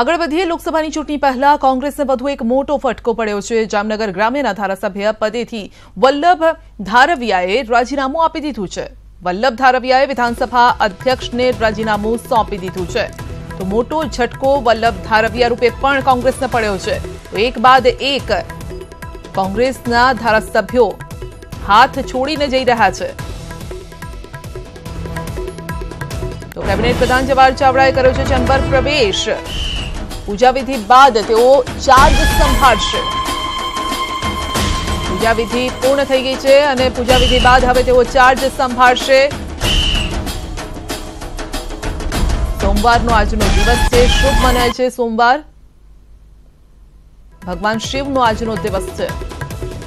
આગળ વધીએ લોકસભાની ચૂંટણી પહેલા કોંગ્રેસને વધુ એક મોટો ફટકો પડ્યો છે. જામનગર ગ્રામ્યના ધારાસભ્ય પદેથી વલ્લભ ધારવિયાએ રાજીનામું આપી દીધું છે. વલ્લભ ધારવિયાએ વિધાનસભા અધ્યક્ષને રાજીનામું સોંપી દીધું છે. તો મોટો ઝટકો વલ્લભ ધારવિયા રૂપે પણ કોંગ્રેસને પડ્યો છે. તો એક બાદ એક કોંગ્રેસના ધારાસભ્યો હાથ છોડીને જઈ રહ્યા છે. તો કેબિનેટ પ્રધાન જવાહર ચાવડાએ કર્યો છે ચેમ્બર પ્રવેશ. પૂજાવિધિ બાદ તેઓ ચાર્જ સંભાળશે. પૂજાવિધિ પૂર્ણ થઈ ગઈ છે અને પૂજાવિધિ બાદ હવે તેઓ ચાર્જ સંભાળશે. સોમવારનો આજનો દિવસ છે, શુભ મનાય છે સોમવાર. ભગવાન શિવનો આજનો દિવસ છે.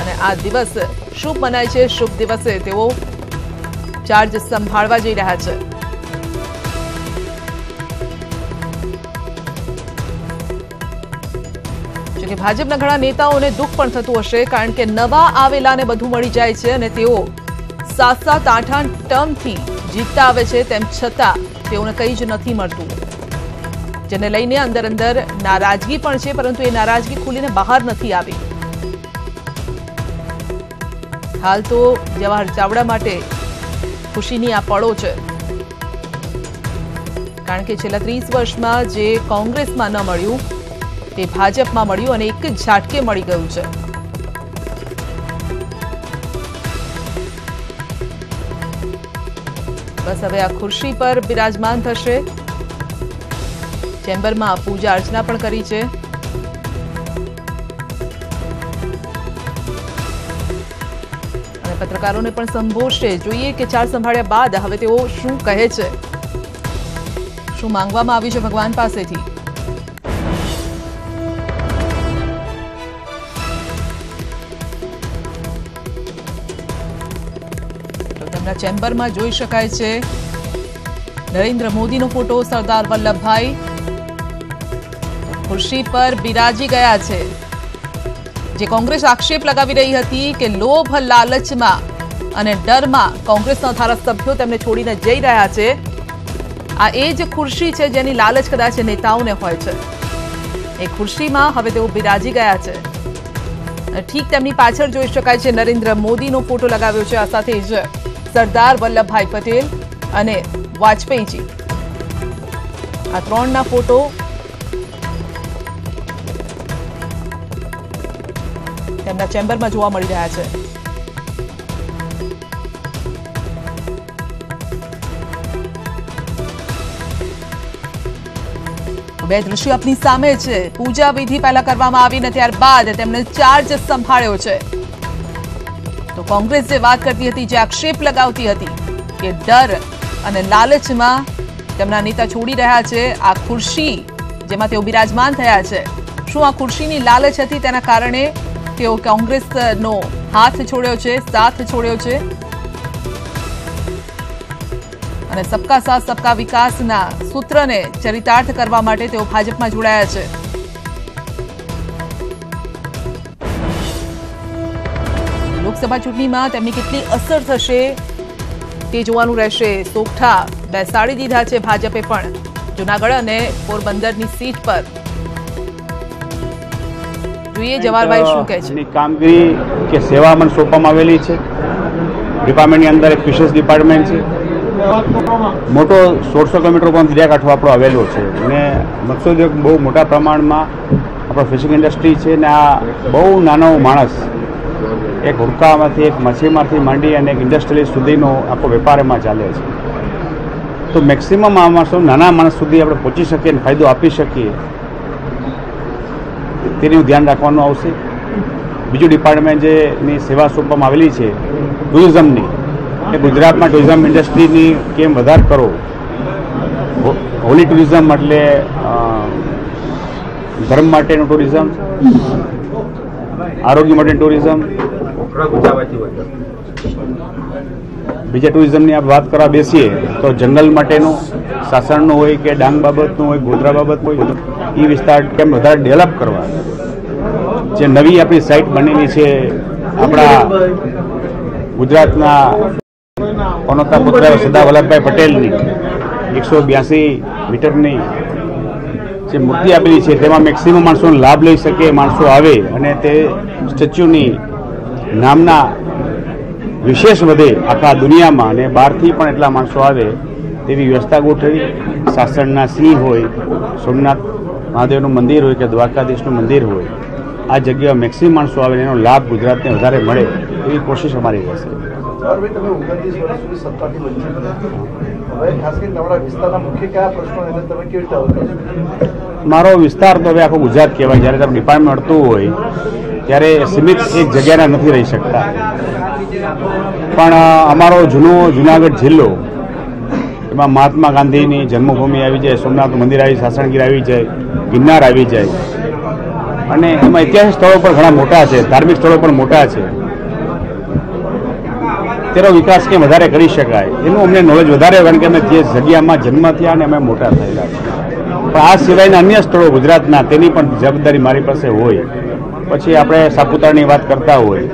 અને આ દિવસ શુભ મનાય છે, શુભ દિવસે તેઓ ચાર્જ સંભાળવા જઈ રહ્યા છે. જોકે ભાજપના ઘણા નેતાઓને દુઃખ પણ થતું હશે કારણ કે નવા આવેલાને બધું મળી જાય છે અને તેઓ સાત સાત આઠ આઠ ટર્મથી જીતતા આવે છે, તેમ છતાં તેઓને કંઈ જ નથી મળતું. જેને લઈને અંદર અંદર નારાજગી પણ છે, પરંતુ એ નારાજગી ખુલીને બહાર નથી આવી. હાલ તો જવાહર ચાવડા માટે ખુશીની આ પળો છે. કારણ કે છેલ્લા ત્રીસ વર્ષમાં જે કોંગ્રેસમાં ન મળ્યું તે ભાજપમાં મળ્યું અને એક ઝાટકે મળી ગયું છે. બસ હવે આ ખુરશી પર બિરાજમાન થશે. ચેમ્બરમાં પૂજા અર્ચના પણ કરી છે. અને પત્રકારોને પણ સંબોધશે જોઈએ કે ચાર સંભાળ્યા બાદ હવે તેઓ શું કહે છે. શું માંગવામાં આવ્યું છે ભગવાન પાસેથી? તેમના ચેમ્બરમાં જોઈ શકાય છે. નરેન્દ્ર મોદીનો ફોટો સરદાર વલ્લભભાઈ ખુરશી પર બિરાજી ગયા છે. જે કોંગ્રેસ આક્ષેપ લગાવી રહી હતી કે લોભ, લાલચમાં અને ડરમાં કોંગ્રેસના ધારાસભ્યો તેમને છોડીને જઈ રહ્યા છે. આ એ જ ખુરશી છે જેની લાલચ કદાચ નેતાઓને હોય છે. એ ખુરશીમાં હવે તેઓ બિરાજી ગયા છે. ઠીક તેમની પાછળ જોઈ શકાય છે, નરેન્દ્ર મોદીનો ફોટો લગાવ્યો છે આ સાથે જ. સરદાર વલ્લભભાઈ પટેલ અને વાજપેયીજી. આ ત્રણના ફોટો તેમના ચેમ્બરમાં જોવા મળી રહ્યા છે. બે દ્રશ્યો આપની સામે છે. પૂજા વિધિ પહેલા કરવામાં આવી ને ત્યારબાદ તેમણે ચાર્જ સંભાળ્યો છે. તો કોંગ્રેસ જે વાત કરતી હતી, જે આક્ષેપ લગાવતી હતી કે ડર અને લાલચમાં તેમના નેતા છોડી રહ્યા છે. આ ખુરશી જેમાં તેઓ બિરાજમાન થયા છે. શું આ ખુરશીની લાલચ હતી? તેના કારણે તેઓ કોંગ્રેસનો હાથ છોડ્યો છે, સાથ છોડ્યો છે. અને સબકા સાથ, સબકા વિકાસના સૂત્રને ચરિતાર્થ કરવા માટે તેઓ ભાજપમાં જોડાયા છે. લોકસભા ચૂંટણીમાં તેમની કેટલી અસર થશે તે જોવાનું રહેશે. સોગઠા બેસાડી દીધા છે ભાજપે પણ. જુનાગઢ અને પોરબંદરની સીટ પર. જોઈએ જવાહરભાઈ શું કહે છે. કામગીરી કે સેવા મને સોંપવામાં આવેલી છે. ડિપાર્ટમેન્ટની અંદર એક વિશેષ ડિપાર્ટમેન્ટ છે. મોટો સોળસો કિલોમીટર પણ દરિયાકાંઠો આપણો આવેલો છે. અને મત્સ્યોદ્યોગ બહુ મોટા પ્રમાણમાં આપણો ફિશિંગ ઇન્ડસ્ટ્રી છે ને આ બહુ નાનો માણસ એક હુડકામાંથી એક મચ્છીમાંથી માંડી અને એક ઇન્ડસ્ટ્રીયલિસ્ટ સુધીનો આખો વેપાર એમાં ચાલે છે. તો મેક્સિમમ આ માણસો નાના માણસ સુધી આપણે પહોંચી શકીએ અને ફાયદો આપી શકીએ, તેનું ધ્યાન રાખવાનું આવશે. બીજું ડિપાર્ટમેન્ટ જેની સેવા સોંપવામાં આવેલી છે ટુરિઝમની એ ગુજરાતમાં ટુરિઝમ ઇન્ડસ્ટ્રીની કેમ વધાર કરો? હોલી ટુરિઝમ એટલે ધર્મ માટેનું ટુરિઝમ આરોગ્ય માટેનું ટુરિઝમ બીજા ટુરિઝમની આપ વાત કરવા બેસીએ, તો જંગલ માટેનું સાસણનું હોય કે ડાંગ બાબતનું હોય, ગોધરા બાબત હોય, એ વિસ્તાર કેમ વધારે ડેવલપ કરવા? જે નવી આપણી સાઇટ બનેલી છે, આપણા ગુજરાતના પનોતા પુત્ર સરદાર વલ્લભભાઈ પટેલની, એકસો બ્યાસી મીટરની જે મૂર્તિ આપેલી છે, તેમાં મેક્સિમમ માણસોનો લાભ લઈ શકે, માણસો આવે અને તે સ્ટેચ્યુની નામના વિશેષ વધે આખા દુનિયામાં અને બહારથી પણ એટલા માણસો આવે તેવી વ્યવસ્થા ગોઠવી. સાસણના સિંહ હોય સોમનાથ મહાદેવનું મંદિર હોય કે દ્વારકાધીશનું મંદિર હોય આ જગ્યા મેક્સિમમ માણસો આવે એનો લાભ ગુજરાતને વધારે મળે એવી કોશિશ અમારી રહેશે મારો વિસ્તાર તો હવે આખો ગુજરાત કહેવાય. જ્યારે તમે ડિપાર્ટમેન્ટ મળતું હોય ત્યારે સીમિત એક જગ્યાના નથી રહી શકતા. પણ અમારો જૂનો જુનાગઢ જિલ્લો, એમાં મહાત્મા ગાંધીની જન્મભૂમિ આવી જાય, સોમનાથ મંદિર આવી, સાસણગીર આવી જાય, ગિરનાર આવી જાય. અને એમાં ઐતિહાસિક સ્થળો પણ ઘણા મોટા છે, ધાર્મિક સ્થળો પણ મોટા છે. તેનો વિકાસ કેમ વધારે કરી શકાય? એનું અમને નોલેજ વધારે, કારણ કે અમે જે જગ્યામાં જન્મ થયા અને અમે મોટા થયેલા પણ આ સિવાયના અન્ય સ્થળો ગુજરાતના, તેની પણ જવાબદારી મારી પાસે હોય. પછી આપણે સાપુતારાની વાત કરતા હોય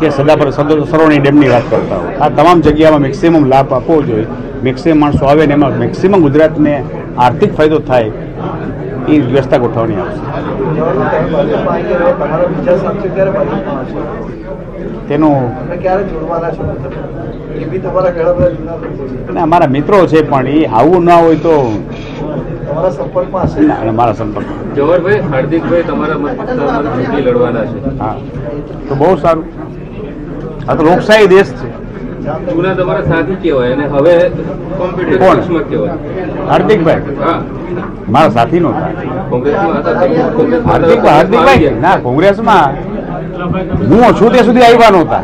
કે સદાપર સરોવણી ડેમની વાત કરતા હોય. આ તમામ જગ્યામાં મેક્સિમમ લાભ આપવો જોઈએ. મેક્સિમમ માણસો આવે ને એમાં મેક્સિમમ ગુજરાતને આર્થિક ફાયદો થાય એ વ્યવસ્થા ગોઠવણી આવશે. તેનું અમારા મિત્રો છે પણ એ આવું ના હોય તો તમારા સંપર્કમાં હશે? અને મારા સંપર્ક જવાહરભાઈ હાર્દિકભાઈ તમારા ચૂંટણી લડવાના છે. હા. તો બહુ સારું. આ તો લોકશાહી દેશ છે. જૂના તમારા સાથી કહેવાય અને હવે કોમ્પ્યુટર કોણ? કહેવાય. હાર્દિકભાઈ? હા. મારા સાથી કોંગ્રેસમાં હાર્દિક. હાર્દિકભાઈ? ના કોંગ્રેસમાં હું છું તે સુધી આવ્યા નહોતા.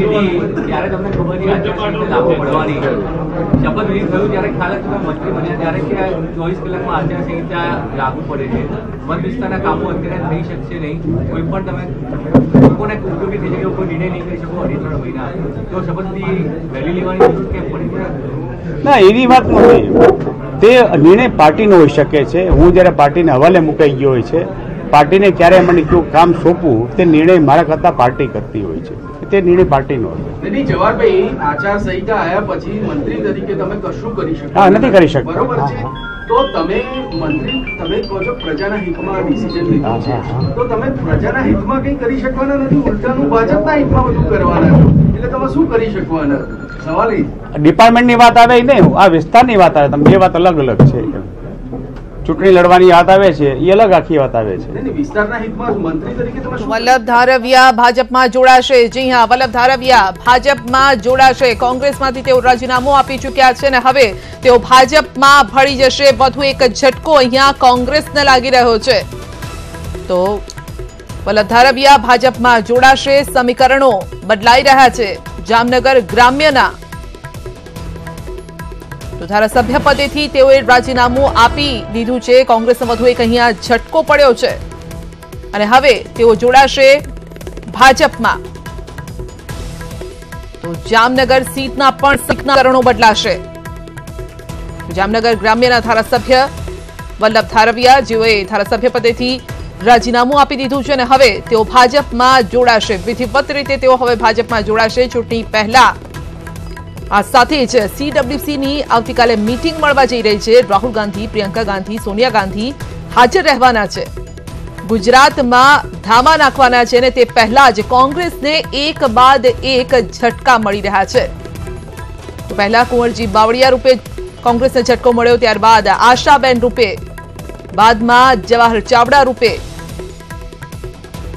લીધી ત્યારે તમને ખબર નહીં લાગુ પડવાની. શપથ વિધિ થયું ત્યારે ખ્યાલ જ તમે મંત્રી બન્યા ત્યારે કે ચોવીસ કલાકમાં આચારસંહિતા લાગુ પડે છે. મત વિસ્તારના કામો અત્યારે થઈ શકશે નહીં. કોઈ પણ તમે લોકોને ઉપયોગી થઈ શકે કોઈ નિર્ણય નહીં કરી શકો અઢી ત્રણ મહિના. તો શપથ વિધિ વહેલી લેવાની જરૂર કેમ પડી ના એવી વાત નથી. તે નિર્ણય પાર્ટીનો હોઈ શકે છે. હું જ્યારે પાર્ટીને હવાલે મુકાઈ ગયો હોય છે પાર્ટીને ક્યારે મને કયું કામ સોંપવું તે નિર્ણય મારા કરતાં પાર્ટી કરતી હોય છે. તે નિર્ણય પાર્ટીનો હોય જવાહરભાઈ આચાર સંહિતા આયા પછી મંત્રી તરીકે તમે કશું કરી શકો હા, નથી કરી શકતા. બરોબર છે? તો તમે મંત્રી તમે કહો છો પ્રજાના હિતમાં ડિસિઝન લીધું છે. હા, હા, હા. તો તમે પ્રજાના હિતમાં કંઈ કરી શકવાના નથી? ઉલટાનું ભાજપના હિતમાં બધું કરવાના એટલે તમે શું કરી શકવાના? સવાલ ડિપાર્ટમેન્ટની વાત આવે એ નહીં આ વિસ્તારની વાત આવે. તમે બે વાત અલગ અલગ છે. ચૂંટણી લડવાની વાત આવે છે એ અલગ આખી વાત આવે છે. વલ્લભ ધારવિયા ભાજપમાં જોડાશે. જી હા વલ્લભ ધારવિયા ભાજપમાં જોડાશે. કોંગ્રેસમાંથી તેઓ રાજીનામું આપી ચૂક્યા છે અને હવે તેઓ ભાજપમાં ભળી જશે. વધુ એક ઝટકો અહીંયા કોંગ્રેસને લાગી રહ્યો છે. તો વલ્લભ ધારવિયા ભાજપમાં જોડાશે. સમીકરણો બદલાઈ રહ્યા છે. જામનગર ગ્રામ્યના તો ધારાસભ્ય પદેથી તેઓએ રાજીનામું આપી દીધું છે. કોંગ્રેસને વધુ એક અહીંયા ઝટકો પડ્યો છે. અને હવે તેઓ જોડાશે ભાજપમાં. તો જામનગર સીટના પણ સમીકરણો બદલાશે. જામનગર ગ્રામ્યના ધારાસભ્ય વલ્લભ ધારવિયા જેઓએ ધારાસભ્ય પદેથી રાજીનામું આપી દીધું છે અને હવે તેઓ ભાજપમાં જોડાશે. વિધિવત રીતે તેઓ હવે ભાજપમાં જોડાશે. ચૂંટણી પહેલા આ સાથે જ CWC ની આવતીકાલે મીટિંગ મળવા જઈ રહી છે. રાહુલ ગાંધી, પ્રિયંકા ગાંધી, સોનિયા ગાંધી હાજર રહેવાના છે. ગુજરાતમાં ધામા નાખવાના છે અને તે પહેલા જ કોંગ્રેસને એક બાદ એક ઝટકા મળી રહ્યા છે. તો પહેલા કુંવરજી બાવળિયા રૂપે કોંગ્રેસને ઝટકો મળ્યો, ત્યારબાદ આશાબેન રૂપે, બાદમાં જવાહર ચાવડા રૂપે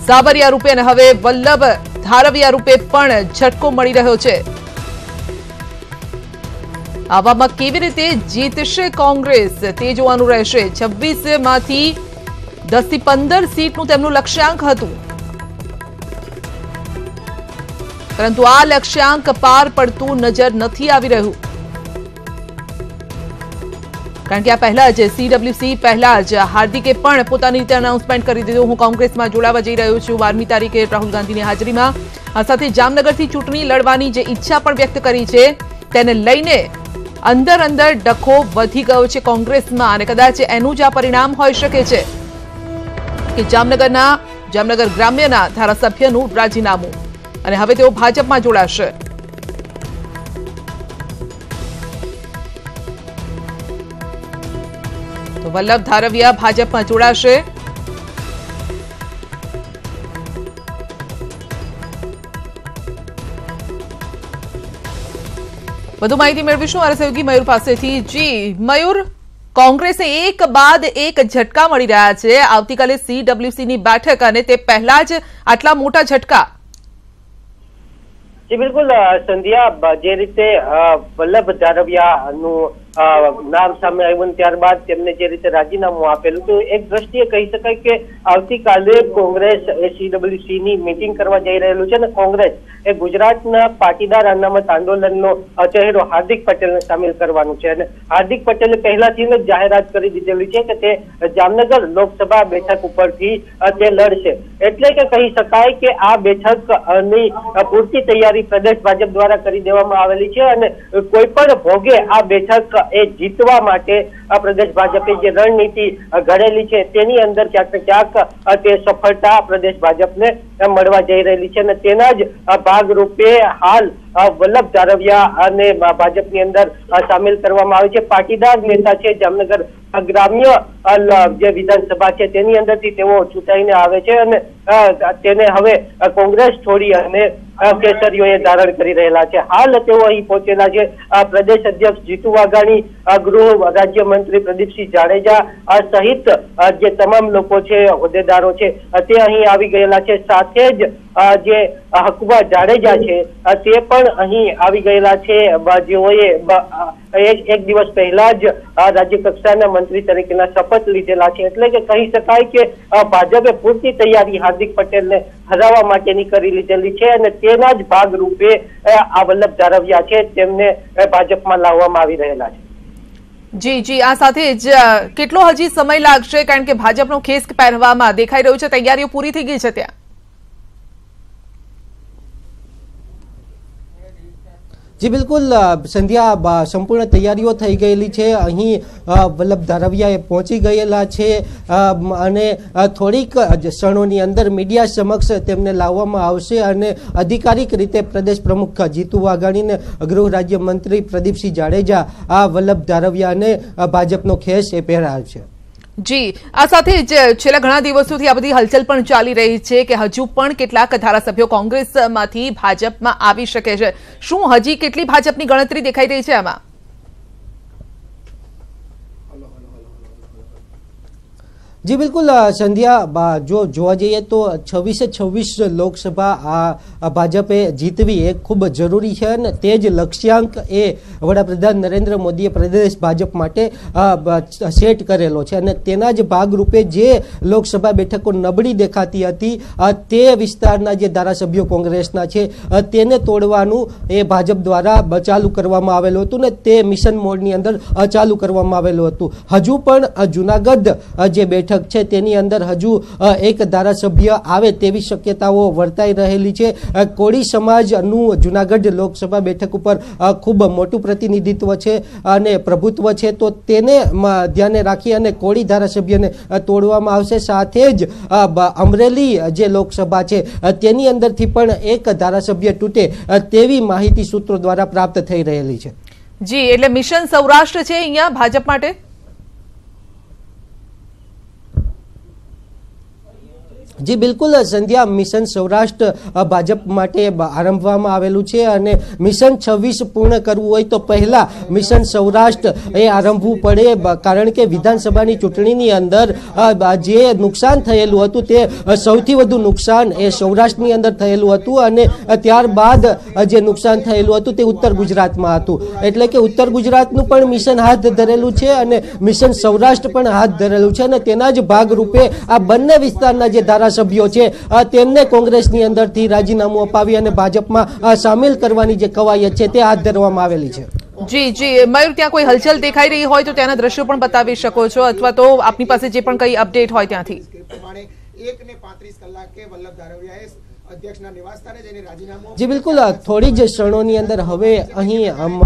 સાબરિયા રૂપે અને હવે વલ્લભ ધારવિયા રૂપે પણ ઝટકો મળી રહ્યો છે. આવામાં કેવી રીતે જીતશે કોંગ્રેસ? તે જોવાનું રહેશે. છવ્વીસમાંથી દસથી પંદર સીટનું તેમનું લક્ષ્યાંક હતું. પરંતુ આ લક્ષ્યાંક પાર પડતું નજર નથી આવી રહ્યું. કારણ કે આ પહેલા જ સીડબ્લ્યુસી પહેલા જ હાર્દિકે પણ પોતાની રીતે અનાઉન્સમેન્ટ કરી દીધું. હું કોંગ્રેસમાં જોડાવા જઈ રહ્યો છું. બારમી તારીખે રાહુલ ગાંધીની હાજરીમાં. સાથે જામનગરથી ચૂંટણી લડવાની જે ઈચ્છા પણ વ્યક્ત કરી છે, તેને લઈને અંદર અંદર ડખો વધી ગયો છે કોંગ્રેસમાં અને કદાચ એનું જ આ પરિણામ હોઈ શકે છે. કે જામનગરના, જામનગર ગ્રામ્યના ધારાસભ્યનું રાજીનામું. અને હવે તેઓ ભાજપમાં જોડાશે. વલ્લભ ધારવિયા ભાજપમાં જોડાશે. વધુ માહિતી મેળવીશું. મારા સહયોગી મયુર પાસેથી. જી મયુર કોંગ્રેસે એક બાદ એક ઝટકા મળી રહ્યા છે. આવતીકાલે સીડબ્લ્યુસી ની બેઠક અને તે પહેલા જ આટલા મોટા ઝટકા. જી બિલકુલ અ, સંધ્યા બ- જે રીતે અ, વલ્લભ ધારવિયાનું અ, નામ સામે આવ્યું ત્યારબાદ તેમને જે રીતે રાજીનામું આપેલું તો એક દ્રષ્ટિએ કહી શકાય કે આવતીકાલે કોંગ્રેસ એસીડબ્લ્યુસી ની મિટિંગ કરવા જઈ રહેલું છે અને કોંગ્રેસ એ ગુજરાતના પાટીદાર અનામત આંદોલનનો ચહેરો હાર્દિક પટેલને સામેલ કરવાનું છે અને હાર્દિક પટેલે પહેલાથી જ જાહેરાત કરી દીધેલી છે કે તે જામનગર લોકસભા બેઠક ઉપરથી તે લડશે. એટલે કે કહી શકાય કે આ બેઠકની પૂરતી તૈયારી પ્રદેશ ભાજપ દ્વારા કરી દેવામાં આવેલી છે અને કોઈ પણ ભોગે આ બેઠક એ જીતવા માટે પ્રદેશ ભાજપે જે રણનીતિ ઘડેલી છે, તેની અંદર ક્યાંક ક્યાંક તે સફળતા પ્રદેશ ભાજપને મળવા જઈ રહેલી છે અને તેના જ ભાગરૂપે હાલ વલ્લભ ધારવિયા અને ભાજપની અંદર સામેલ કરવામાં આવે છે. પાટીદાર નેતા છે, જામનગર ગ્રામ્ય જે વિધાનસભા છે, તેની અંદરથી તેઓ ચૂંટાઈને આવે છે અને તેને હવે કોંગ્રેસ છોડી અને કેસરીઓએ ધારણ કરી રહેલા છે. હાલ તેઓ અહીં પહોંચેલા છે. પ્રદેશ અધ્યક્ષ જીતુ વાઘાણી ગૃહ રાજ્યમંત્રી પ્રદીપસિંહ જાડેજા સહિત જે તમામ લોકો છે, હોદ્દેદારો છે, તે અહીં આવી ગયેલા છે. સાથે જ જે હકુબા જાડેજા છે તે પણ અહીં આવી ગયેલા છે. જેઓએ એક દિવસ પહેલા જ રાજ્ય કક્ષાના મંત્રી તરીકેના શપથ લીધેલા છે. એટલે કે કહી શકાય કે ભાજપે પૂરતી તૈયારી હાર્દિક પટેલને હરાવવા માટેની કરી લીધેલી છે અને તેના જ ભાગરૂપે આ વલ્લભ ધારવિયા છે તેમને ભાજપમાં લાવવામાં આવી રહેલા છે. જી જી, આ સાથે જ કેટલો હજી સમય લાગશે? કારણ કે ભાજપનો ખેસ પહેરવામાં દેખાઈ રહ્યું છે. તૈયારીઓ પૂરી થઈ ગઈ છે ત્યાં. જી, બિલકુલ સંધ્યા સંપૂર્ણ તૈયારીઓ થઈ ગયેલી છે. અહીં વલ્લભ ધારવિયાએ પહોંચી ગયેલા છે. અને થોડીક ક્ષણોની અંદર મીડિયા સમક્ષ તેમને લાવવામાં આવશે અને અધિકારિક રીતે પ્રદેશ પ્રમુખ જીતુ વાઘાણીને ગૃહ રાજ્યમંત્રી પ્રદીપસિંહ જાડેજા આ વલ્લભ ધારવિયાને ભાજપનો ખેસ એ પહેરાવશે જી, આ સાથે જ છેલ્લા ઘણા દિવસોથી આ બધી હલચલ પણ ચાલી રહી છે કે હજુ પણ કેટલાક ધારાસભ્યો કોંગ્રેસમાંથી ભાજપમાં આવી શકે છે. શું હજી કેટલી ભાજપની ગણતરી દેખાઈ રહી છે આમાં? જી, બિલકુલ સંધ્યા જો જોવા જઈએ તો છવ્વીસે છવ્વીસ લોકસભા આ ભાજપે જીતવી એ ખૂબ જરૂરી છે અને તે જ લક્ષ્યાંક એ વડાપ્રધાન નરેન્દ્ર મોદીએ પ્રદેશ ભાજપ માટે સેટ કરેલો છે. અને તેના જ ભાગરૂપે જે લોકસભા બેઠકો નબળી દેખાતી હતી તે વિસ્તારના જે ધારાસભ્યો કોંગ્રેસના છે તેને તોડવાનું એ ભાજપ દ્વારા ચાલુ કરવામાં આવેલું હતું ને તે મિશન મોડની અંદર ચાલુ કરવામાં આવેલું હતું. હજુ પણ જુનાગઢ જે બેઠક છે. તેની અંદર હજુ એક ધારાસભ્ય આવે તેવી શક્યતાઓ વર્તાઈ રહેલી છે. કોળી સમાજનું જુનાગઢ લોકસભા બેઠક ઉપર ખૂબ મોટું પ્રતિનિધિત્વ છે અને પ્રભુત્વ છે. તો તેને ધ્યાને રાખી અને કોળી ધારાસભ્યને તોડવામાં આવશે. સાથે જ અમરેલી જે લોકસભા છે તેની અંદરથી પણ એક ધારાસભ્ય તૂટે તેવી માહિતી સૂત્રો દ્વારા પ્રાપ્ત થઈ રહેલી છે. જી, એટલે મિશન સૌરાષ્ટ્ર છે અહીંયા ભાજપ માટે? જી, બિલકુલ. સંધ્યા, મિશન સૌરાષ્ટ્ર ભાજપ માટે આરંભવામાં આવેલું છે અને મિશન છવ્વીસ પૂર્ણ કરવું હોય તો પહેલા મિશન સૌરાષ્ટ્ર એ આરંભવું પડે. કારણ કે વિધાનસભાની ચૂંટણીની અંદર જે નુકસાન થયેલું હતું તે સૌથી વધુ નુકસાન એ સૌરાષ્ટ્રની અંદર થયેલું હતું અને ત્યારબાદ જે નુકસાન થયેલું હતું તે ઉત્તર ગુજરાતમાં હતું. એટલે કે ઉત્તર ગુજરાતનું પણ મિશન હાથ ધરેલું છે અને મિશન સૌરાષ્ટ્ર પણ હાથ ધરેલું છે અને તેના જ ભાગરૂપે આ બંને વિસ્તારના જે ધારાસભ્યો છે. તેમને કોંગ્રેસની અંદરથી રાજીનામું અપાવી અને ભાજપમાં સામેલ કરવાની જે કવાયત છે તે હાથ ધરવામાં આવેલી છે. જી જી. મયુર ત્યાં કોઈ હલચલ દેખાઈ રહી હોય તો ત્યાંના દ્રશ્યો પણ બતાવી શકો છો અથવા તો આપની પાસે જે પણ કઈ અપડેટ હોય ત્યાંથી. એક ને પાંત્રીસ કલાકે વલ્લભ ધારવિયાએ અધ્યક્ષના નિવાસસ્થાને જઈને રાજીનામું જી બિલકુલ. થોડી જ ક્ષણોની અંદર હવે અહીં આમ,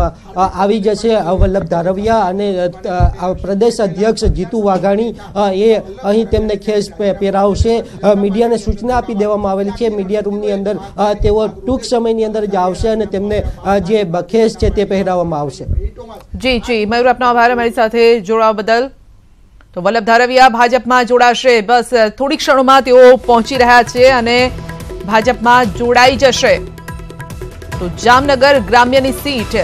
આવી જશે વલ્લભ ધારવિયા અને પ્રદેશ અધ્યક્ષ જીતુ વાઘાણી. એ અહીં તેમને ખેસ પહેરાવશે. મીડિયાને સૂચના આપી દેવામાં આવેલી છે. મીડિયા રૂમની અંદર તેઓ ટૂંક સમયની અંદર જ આવશે અને તેમને જે ખેસ છે તે પહેરાવવામાં આવશે. જી જી. મયુર આપનો આભાર. અમારી સાથે જોડાવા બદલ. તો વલ્લભ ધારવિયા ભાજપમાં જોડાશે. બસ થોડી ક્ષણોમાં તેઓ પહોંચી રહ્યા છે અને ભાજપમાં જોડાઈ જશે. તો જામનગર ગ્રામ્યની સીટ